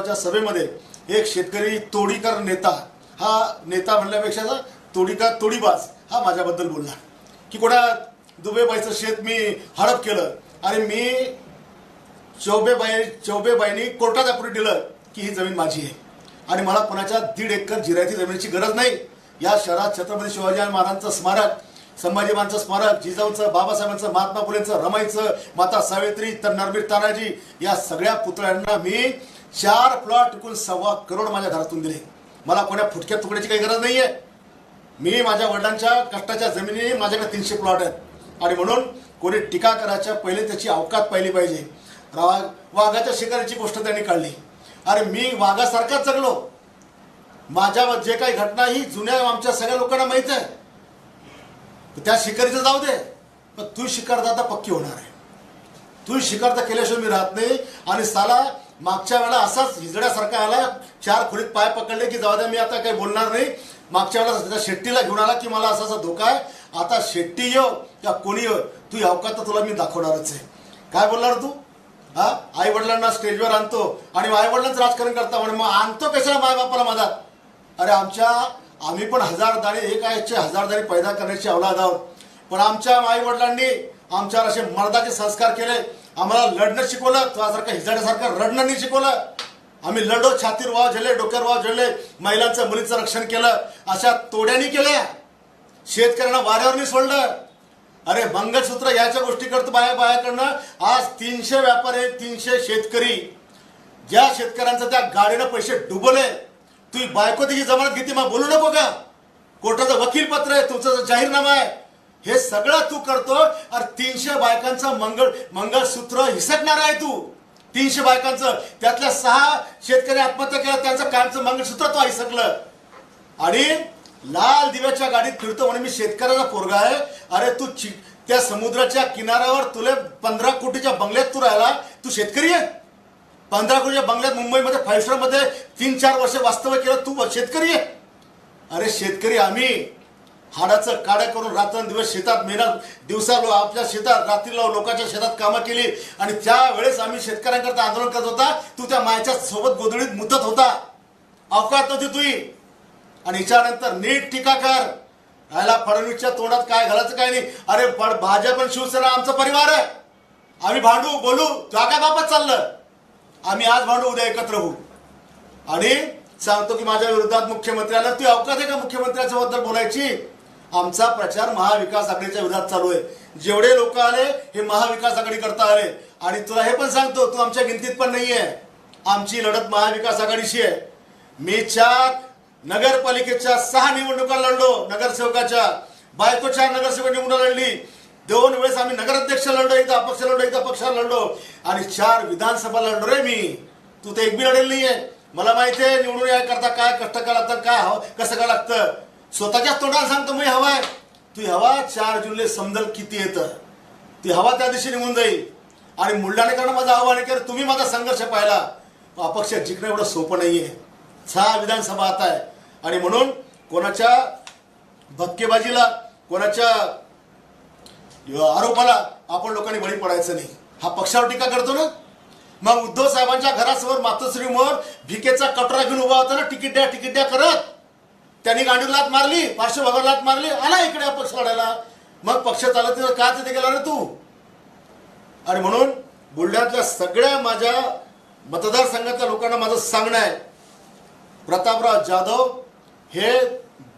नावाच्या सभेमध्ये एक शेतकरी तोडीकर नेता हा नेता म्हणल्यापेक्षा तोडीकर तोडीबाज हा माझ्याबद्दल बोलला. की कोणा दुबेबाईचं शेत मी हडप केलं आणि मी चौबेबाई चौबेबाईनी कोर्टात अप्रूव्ह दिलं की ही जमीन माझी आहे. आणि मला कोणाच्या दीड एकर जिरायती जमिनीची गरज नाही. या शहरात छत्रपती शिवाजी महाराजांचं स्मारक संभाजी महाराजांचं स्मारक जिजाऊंचं बाबासाहेबांचं महात्मा फुलेंचं रमाईचं माता सावित्री तर नरबीर तानाजी या सगळ्या पुतळ्यांना मी चार प्लॉट विकून सव्वा करोड माझ्या घरातून दिले. मला कोण्या फुटक्या तुकड्याची काही गरज नाहीये. मी माझ्या वडिलांच्या कष्टाच्या जमिनी माझ्याकडे तीनशे प्लॉट आहेत. आणि म्हणून कोणी टीका करायच्या पहिले त्याची अवकात पाहिली पाहिजे. रा- वाघाच्या शिकारीची गोष्ट त्यांनी काढली. अरे मी वाघासारखाच जगलो. माझ्या जे काही घटना ही जुन्या आमच्या सगळ्या लोकांना माहीत आहे. त्या शिकारीचं जाऊ दे. पण तू शिकारता आता पक्की होणार आहे. तू शिकारता केल्याशिवाय मी राहत नाही. आणि साला मागच्या वेळेला असाच हिजड्यासारखा आला चार खोलीत पाय पकडले की जाऊ द्या मी आता काही बोलणार नाही. मागच्या वेळेला त्या शेट्टीला घेऊन आला की मला असा असा धोका आहे. आता शेट्टी येव या कोणी येऊ तू अवकात तर तुला मी दाखवणारच आहे. काय बोलणार तू? हा? आई वडिलांना स्टेजवर आणतो आणि आई वडिलांच राजकारण करता म्हणे मग आणतो कशाला माय बापाला मधात अरे आमच्या आम्ही पण हजार दाणे एक आयचे हजार दाणे पैदा करण्याची अवलाद आहोत. पण आमच्या आई वडिलांनी आमच्यावर असे मर्दाचे संस्कार केले. आम्हाला लढणं शिकवलं तुझ्यासारखं हिजाड्यासारखं रडणं नाही शिकवलं. आम्ही लढो छातीर वाव झेले डोक्यावर वाव झेले महिलांचं मुलीचं रक्षण केलं. अशा तोड्यानी केल्या. शेतकऱ्यांना वाऱ्यावर नाही सोडलं. अरे मंगळसूत्र याच्या गोष्टी करतो बाया बायाकडनं आज तीनशे व्यापारी तीनशे शेतकरी. ज्या शेतकऱ्यांचं त्या गाडीनं पैसे डुबवले. तुम्ही बायको त्याची जमानत घेते मग बोलू नको का? कोर्टाचं वकील पत्र आहे तुमचं जाहीरनामा आहे. हे सगळं तू करतो अरे तीनशे बायकांचं मंगळ मंगळसूत्र हिसकणार आहे तू. तीनशे बायकांचं. त्यातल्या सहा शेतकरी आत्महत्या केल्या त्यांचं कायमचं मंगळसूत्र तो हिसकलं. आणि लाल दिव्याच्या गाडीत फिरतो म्हणे मी शेतकऱ्याचा पोरगा आहे. अरे तू चि- त्या समुद्राच्या किनाऱ्यावर तुले पंधरा कोटीच्या बंगल्यात तू राहिला. तू शेतकरी आहे? पंधरा कोटीच्या बंगल्यात मुंबईमध्ये फाईव्ह स्टारमध्ये तीन चार वर्ष वास्तव्य केलं तू शेतकरी आहे? अरे शेतकरी आम्ही. हाडाचं काड्या करून रात्रंदिवस शेतात मेहनत दिवसा आपल्या शेतात रात्रीला लोकांच्या शेतात कामं केली आणि त्यावेळेस आम्ही शेतकऱ्यांकरता आंदोलन करत होता. तू त्या मायाच्या सोबत गोधडीत मुदत होता. अवकात नव्हती तुही आणि हिच्यानंतर नीट टीका कर. राहिला फडणवीसच्या तोंडात काय घालायचं काय नाही. अरे पण भाजप आणि शिवसेना आमचा परिवार आहे. आम्ही भांडू बोलू तुला काय बाबत चाललं. आम्ही आज भांडू उद्या एकत्र होऊ. आणि सांगतो की माझ्या विरोधात मुख्यमंत्र्याला ती अवकाश आहे का मुख्यमंत्र्याच्या बद्दल बोलायची? आमचा प्रचार महाविकास आघाडीच्या विरोधात चालू आहे. जेवढे लोक आले हे महाविकास आघाडी करता आले. आणि तुला हे पण सांगतो तू आमच्या गिनतीत पण नाहीये. आमची लढत महाविकास आघाडीशी आहे. मी चार नगरपालिकेच्या सहा निवडणुका लढलो नगरसेवकाच्या. बायकोच्या नगरसेवक निवडणूक लढली. दोन वेळेस आम्ही नगराध्यक्ष लढलो एकदा अपक्ष लढलो एकदा पक्षाला लढलो. आणि चार विधानसभा लढलो रे मी. तू तर एक बी लढेल नाहीये. मला माहिती आहे निवडून करता काय कष्ट काय लागतं काय हवं कसं काय लागतं. स्वतःच्याच तोंडाला सांगतो मी हवाय तू हवा चार जुलै समजल किती येतं. ती हवा त्या दिवशी निघून जाईल. आणि बुलढाणेकरांना माझं आव्हान आहे की तुम्ही माझा संघर्ष पाहिला. अपक्ष जिंकणं एवढं सोपं नाहीये. सहा विधानसभा आता आहे. आणि म्हणून कोणाच्या भक्केबाजीला कोणाच्या आरोपाला आपण लोकांनी बळी पडायचं नाही. हा पक्षावर टीका करतो ना? मग उद्धव साहेबांच्या घरासमोर मातोश्रीमोर भिकेचा कटोरा घेऊन उभा होता ना? तिकीट द्या तिकीट द्या करत. त्यांनी गांडूरलात मारली पार्श्वभागावर लात मारली आला इकडे अपक्ष लढायला मग पक्ष चालत का तिथे गेला रे तू? आणि म्हणून बुलढाण्यातल्या सगळ्या माझ्या मतदारसंघातल्या लोकांना माझं सांगणं आहे प्रतापराव जाधव हे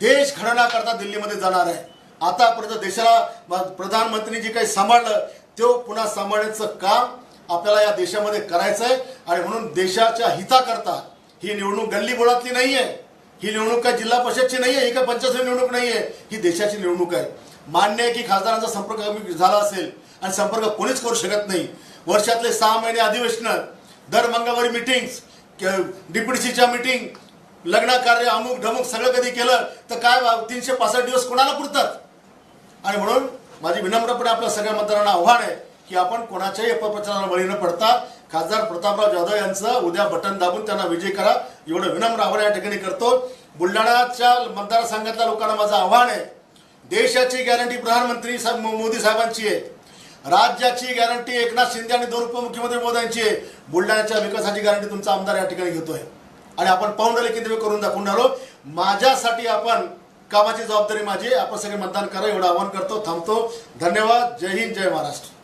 देश घडवण्याकरता दिल्लीमध्ये जाणार आहे. आतापर्यंत देशाला प्रधानमंत्री प्रधानमंत्रीनी जे काही सांभाळलं तो पुन्हा सांभाळण्याचं काम आपल्याला या देशामध्ये करायचं आहे आणि म्हणून देशाच्या हिताकरता ही निवडणूक गल्ली बोळातली नाही आहे ही निवडणूक काय जिल्हा परिषदची नाही आहे ही काय पंचायत निवडणूक नाही आहे ही देशाची निवडणूक आहे. मान्य आहे की खासदारांचा संपर्क कमी झाला असेल आणि संपर्क कोणीच करू शकत नाही. वर्षातले सहा महिने अधिवेशन दर मंगळवारी मिटिंग्स डीपीडीसीच्या मिटिंग लग्न कार्य अमुक ढमुक सगळं कधी केलं तर काय तीनशे पासष्ट दिवस कोणाला पुरतात? आणि म्हणून माझी विनम्रपणे आपल्या सगळ्या मतदारांना आव्हान आहे की आपण कोणाच्याही अपप्रचाराला बळी न पडता खासदार प्रतापराव जाधव यांचं उद्या बटन दाबून त्यांना विजय करा. एवढं विनम्र आव्हान या ठिकाणी करतो. बुलढाण्याच्या मतदारसंघातल्या लोकांना माझं आव्हान आहे. देशाची गॅरंटी प्रधानमंत्री साहेब मोदी साहेबांची आहे. राज्याची गॅरंटी एकनाथ शिंदे आणि दोन उपमुख्यमंत्री मोदयांची आहे. बुलढाण्याच्या विकासाची गॅरंटी तुमचा आमदार या ठिकाणी घेतोय. आणि आपण पाहून राहिले किती करून दाखवून राहिलो. माझ्यासाठी आपण कामाची जबाबदारी माझी आपण सगळे मतदान करा एवढं आवाहन करतो थांबतो. धन्यवाद. जय हिंद जय महाराष्ट्र.